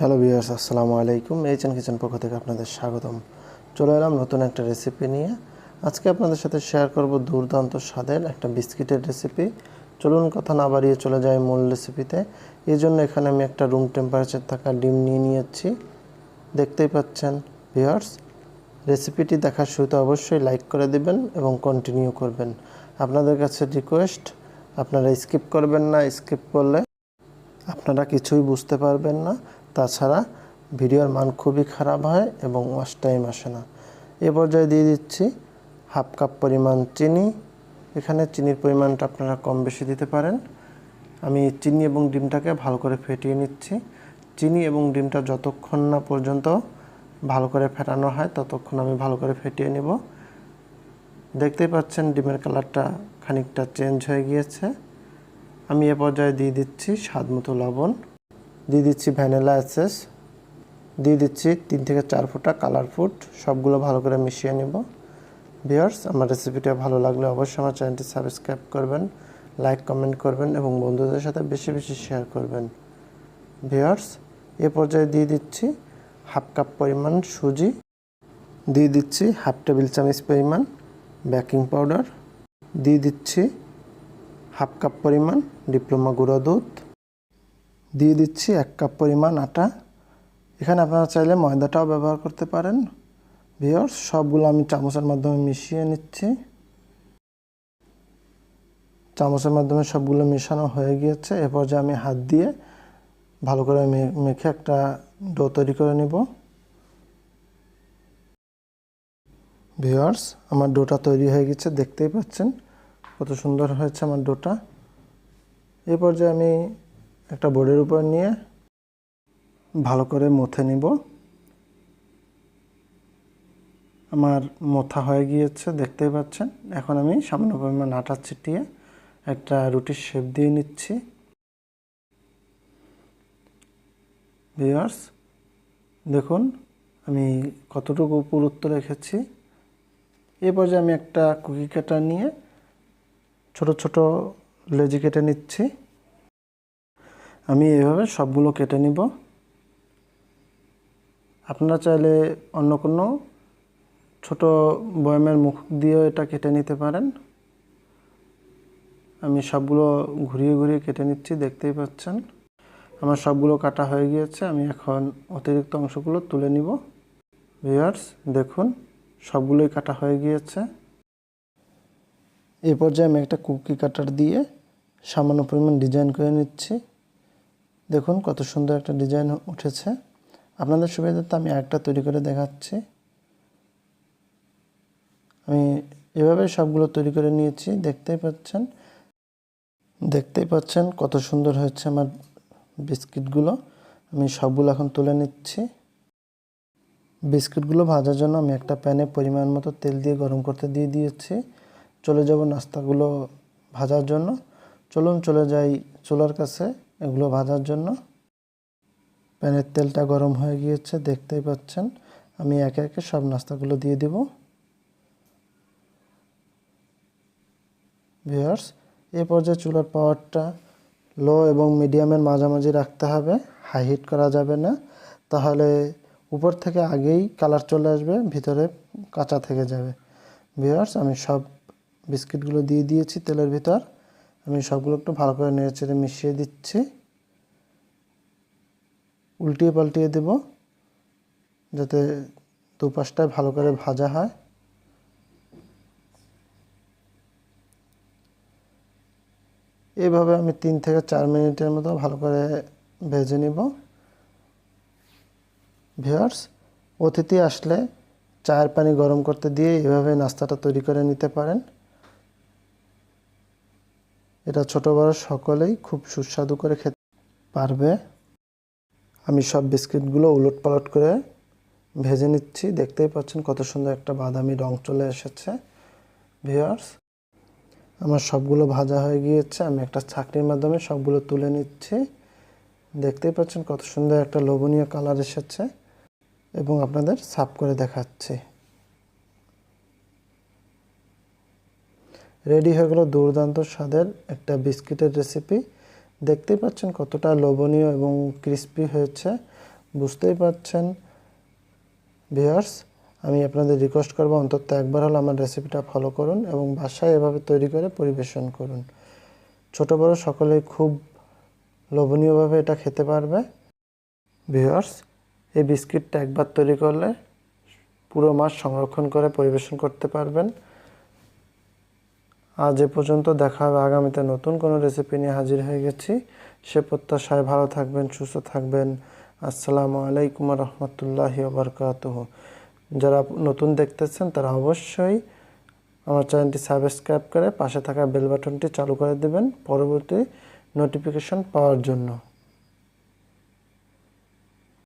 Hello viewers, আসসালামু আলাইকুম। HN kitchen পক্ষ থেকে আপনাদের স্বাগতম। চলে এলাম নতুন একটা রেসিপি নিয়ে। আজকে আপনাদের সাথে শেয়ার করব দুর্দান্ত স্বাদের একটা বিস্কিটের রেসিপি চলুন কথা না বাড়িয়ে চলে যাই মূল রেসিপিতে এই জন্য এখানে আমি একটা রুম টেম্পারেচার থাকা ডিম নিয়ে নিয়েছি। দেখতেই পাচ্ছেন ভিউয়ার্স রেসিপিটি দেখার শুরুতে অবশ্যই লাইক করে দিবেন এবং কন্টিনিউ করবেন। আপনাদের কাছে রিকোয়েস্ট আপনারা স্কিপ করবেন না স্কিপ করলে আপনারা কিছুই বুঝতে পারবেন না। তাছাড়া ভিডিওর মান খুবই খারাপ হয় এবং ওয়াশ টাইম আসে না। এ পর্যায়ে দিয়ে দিচ্ছি হাফ কাপ পরিমাণ চিনি। এখানে চিনির পরিমাণটা আপনারা কম বেশি দিতে পারেন। আমি চিনি এবং ডিমটাকে ভালো করে ফেটিয়ে নিচ্ছি। চিনি এবং ডিমটা যতক্ষণ না পর্যন্ত ভালো করে ফেটানো হয়, ততক্ষণ আমি ভালো করে ফেটিয়ে নেব। দেখতেই পাচ্ছেন ডিমের কালারটা খানিকটা চেঞ্জ হয়ে গিয়েছে। আমি এ পর্যায়ে দিয়ে দিচ্ছি স্বাদ মতো লবণ। দিয়ে দিচ্ছি ভ্যানিলা অ্যাসেস। দিয়ে দিচ্ছি তিন থেকে চার ফোঁটা কালার ফুড। সবগুলো ভালো করে মিশিয়ে নেব। ভিউয়ার্স, আমার রেসিপিটা ভালো লাগলে অবশ্যই আমার চ্যানেলটি সাবস্ক্রাইব করবেন, লাইক, কমেন্ট করবেন এবং বন্ধুদের সাথে বেশি বেশি শেয়ার করবেন। ভিউয়ার্স, এ পর্যায়ে দিয়ে দিচ্ছি হাফ কাপ পরিমাণ সুজি। দিয়ে দিচ্ছি হাফ টেবিল চামচ পরিমাণ বেকিং পাউডার। দিয়ে দিচ্ছি হাফ কাপ পরিমাণ ডিপ্লোমা গুঁড়ো দুধ। দিয়ে দিচ্ছি এক কাপ পরিমাণ আটা। এখানে আপনারা চাইলে ময়দাটাও ব্যবহার করতে পারেন। ভিওর্স সবগুলো আমি চামচের মাধ্যমে মিশিয়ে নিচ্ছি। চামচের মাধ্যমে সবগুলো মেশানো হয়ে গিয়েছে। এরপর যে আমি হাত দিয়ে ভালো করে মেখে একটা ডো তৈরি করে নেব। ভিওয়ার্স আমার ডোটা তৈরি হয়ে গেছে দেখতেই পাচ্ছেন। কত সুন্দর হয়েছে আমার ডোটা। এই পর্যায়ে আমি একটা বোর্ডের উপর নিয়ে ভালো করে মথে নিব। আমার মোথা হয়ে গিয়েছে, দেখতেই পাচ্ছেন। এখন আমি সামান্য পরিমাণ আটা ছিটিয়ে একটা রুটির শেপ দিয়ে নিচ্ছি। ভিউয়ার্স দেখুন, আমি কতটুকু পুরুত্ব রেখেছি। এই পর্যায়ে আমি একটা কুকি কাটার নিয়ে ছোট ছোট লেজি কেটে নিচ্ছি। আমি এভাবে সবগুলো কেটে নিব। আপনারা চাইলে অন্য কোনো ছোট বয়ামের মুখ দিয়েও এটা কেটে নিতে পারেন। আমি সবগুলো ঘুরিয়ে ঘুরিয়ে কেটে নিচ্ছি, দেখতেই পাচ্ছেন। আমার সবগুলো কাটা হয়ে গিয়েছে, আমি এখন অতিরিক্ত অংশগুলো তুলে নিব। ভিউয়ার্স, দেখুন, সবগুলোই কাটা হয়ে গিয়েছে। এই পর্যায়ে আমি একটা কুকি কাটার দিয়ে সামান্য পরিমাণ ডিজাইন করে নিচ্ছি। দেখুন কত সুন্দর একটা ডিজাইন উঠেছে। আপনাদের সুবিধাতে আমি একটা তৈরি করে দেখাচ্ছি। আমি এভাবে সবগুলো তৈরি করে নিয়েছি, দেখতেই পাচ্ছেন। দেখতেই পাচ্ছেন কত সুন্দর হয়েছে আমার বিস্কিটগুলো। আমি সবগুলো এখন তুলে নিচ্ছি। বিস্কিটগুলো ভাজার জন্য আমি একটা প্যানে পরিমাণ মতো তেল দিয়ে গরম করতে দিয়ে দিয়েছি। চলে যাব নাস্তাগুলো ভাজার জন্য। চলুন চলে যাই চুলার কাছে। এগুলো ভাজার জন্য। প্যানের তেলটা গরম হয়ে গিয়েছে, দেখতেই পাচ্ছেন। আমি একে একে সব নাস্তাগুলো দিয়ে দিব। ভিওয়ার্স এ পর্যায়ে চুলার পাওয়ারটা লো এবং মিডিয়ামের মাঝামাঝি রাখতে হবে। হাই হিট করা যাবে না। তাহলে উপর থেকে আগেই কালার চলে আসবে, ভিতরে কাঁচা থেকে যাবে। ভিওয়ার্স আমি সব বিস্কিটগুলো দিয়ে দিয়েছি তেলের ভিতর। আমি সবগুলো একটু ভালো করে নেড়ে চেড়ে মিশিয়ে দিচ্ছি। উল্টিয়ে পাল্টিয়ে দেব, যাতে দুপাশটায় ভালো করে ভাজা হয়। এইভাবে আমি তিন থেকে চার মিনিটের মতো ভালো করে ভেজে নিব। ভিওয়ার্স অতিথি আসলে চায়ের পানি গরম করতে দিয়ে এভাবে নাস্তাটা তৈরি করে নিতে পারেন। এটা ছোট বড় সকলেই খুব সুস্বাদু করে খেতে পারবে। আমি সব বিস্কিটগুলো উলট পালট করে ভেজে নিচ্ছি। দেখতেই পাচ্ছেন কত সুন্দর একটা বাদামি রং চলে এসেছে। ভিওয়ার্স আমার সবগুলো ভাজা হয়ে গিয়েছে। আমি একটা ছাকরির মাধ্যমে সবগুলো তুলে নিচ্ছি। দেখতেই পাচ্ছেন কত সুন্দর একটা লোভনীয় কালার এসেছে এবং আপনাদের সাফ করে দেখাচ্ছি। রেডি হয়ে গেল দুর্দান্ত স্বাদের একটা বিস্কিটের রেসিপি দেখতেই পাচ্ছেন কতটা লোভনীয় এবং ক্রিস্পি হয়েছে। বুঝতেই পারছেন ভিউয়ার্স আমি আপনাদের রিকোয়েস্ট করব অন্তত একবার হলো আমার রেসিপিটা ফলো করুন এবং বাসায় এভাবে তৈরি করে পরিবেশন করুন। ছোট বড় সকলেই খুব লোভনীয়ভাবে এটা খেতে পারবে। ভিউয়ার্স এই বিস্কিটটা একবার তৈরি করলে পুরো মাস সংরক্ষণ করে পরিবেশন করতে পারবেন। আজ এ পর্যন্ত দেখা হবে আগামীতে নতুন কোনো রেসিপি নিয়ে হাজির হয়ে গেছি। সে প্রত্যাশায় ভালো থাকবেন, সুস্থ থাকবেন। আসসালামু আলাইকুম রহমতুল্লাহ বরকাতহ যারা নতুন দেখতেছেন, তারা অবশ্যই আমার চ্যানেলটি সাবস্ক্রাইব করে পাশে থাকা বেল বাটনটি চালু করে দেবেন, পরবর্তী নোটিফিকেশন পাওয়ার জন্য।